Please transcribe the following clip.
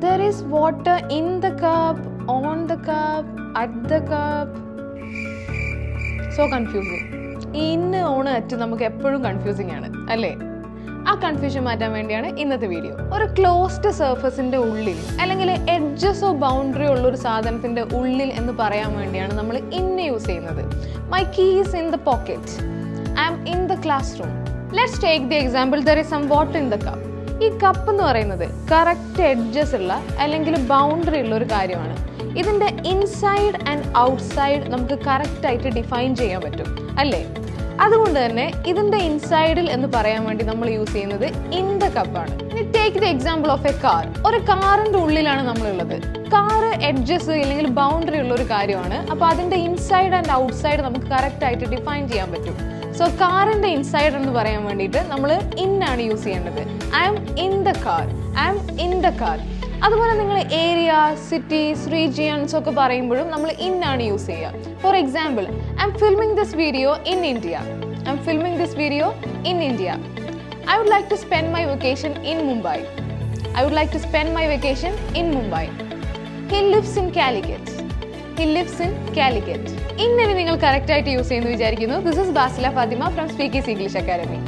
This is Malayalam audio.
There is water in the cup on the cup at the cup so confusing ഈ ഇന്ന് ഓണ് അറ്റ് നമുക്ക് എപ്പോഴും കൺഫ്യൂസിങ് ആണ് അല്ലേ? ആ കൺഫ്യൂഷൻ മാറ്റാൻ വേണ്ടിയാണ് ഇന്നത്തെ വീഡിയോ ഒരു ക്ലോസ്ഡ് സർഫസിന്റെ ഉള്ളിൽ അല്ലെങ്കിൽ എഡ്ജസോ ബൗണ്ടറിയോ ഉള്ള ഒരു സാധനത്തിന്റെ ഉള്ളിൽ എന്ന് പറയാൻ വേണ്ടിയാണ് നമ്മൾ ഇന്ന് യൂസ് ചെയ്യുന്നത്. My keys in the pocket I'm in the classroom let's take the example there is some water in the cup ഈ കപ്പ് എന്ന് പറയുന്നത് കറക്റ്റ് എഡ്ജസ് ഉള്ള അല്ലെങ്കിൽ ബൗണ്ടറി ഉള്ള ഒരു കാര്യമാണ്. ഇതിന്റെ ഇൻസൈഡ് ആൻഡ് ഔട്ട്സൈഡ് നമുക്ക് കറക്റ്റായിട്ട് ഡിഫൈൻ ചെയ്യാൻ പറ്റും അല്ലേ? അതുകൊണ്ട് തന്നെ ഇതിന്റെ ഇൻസൈഡിൽ എന്ന് പറയാൻ വേണ്ടി നമ്മൾ യൂസ് ചെയ്യുന്നത് ഇൻ ദ കപ്പാണ് ഇനി take the example of a car ഒരു കാറിന്റെ ഉള്ളിലാണ് നമ്മളുള്ളത്. കാറ് എഡ്ജസ് അല്ലെങ്കിൽ ബൗണ്ടറി ഉള്ള ഒരു കാര്യമാണ്. അപ്പോൾ അതിന്റെ ഇൻസൈഡ് ആൻഡ് ഔട്ട്സൈഡ് നമുക്ക് കറക്റ്റ് ആയിട്ട് ഡിഫൈൻ ചെയ്യാൻ പറ്റും. സോ കാറിന്റെ ഇൻസൈഡ് എന്ന് പറയാൻ വേണ്ടിയിട്ട് നമ്മൾ ഇൻ ആണ് യൂസ് ചെയ്യേണ്ടത്. I'm in the car I'm in the car അതുപോലെ നിങ്ങൾ ഏരിയ സിറ്റീസ് റീജിയൻസ് ഒക്കെ പറയുമ്പോഴും നമ്മൾ ഇൻ ആണ് യൂസ് ചെയ്യുക. For example I'm filming this video in India I'm filming this video in India I would like to spend my vacation in Mumbai I would like to spend my vacation in Mumbai he lives in Calicut he lives in Calicut ഇന്നലെ നിങ്ങൾ കറക്റ്റായിട്ട് യൂസ് ചെയ്യുന്നു വിചാരിക്കുന്നു. This is Basila Fathima from speakers English academy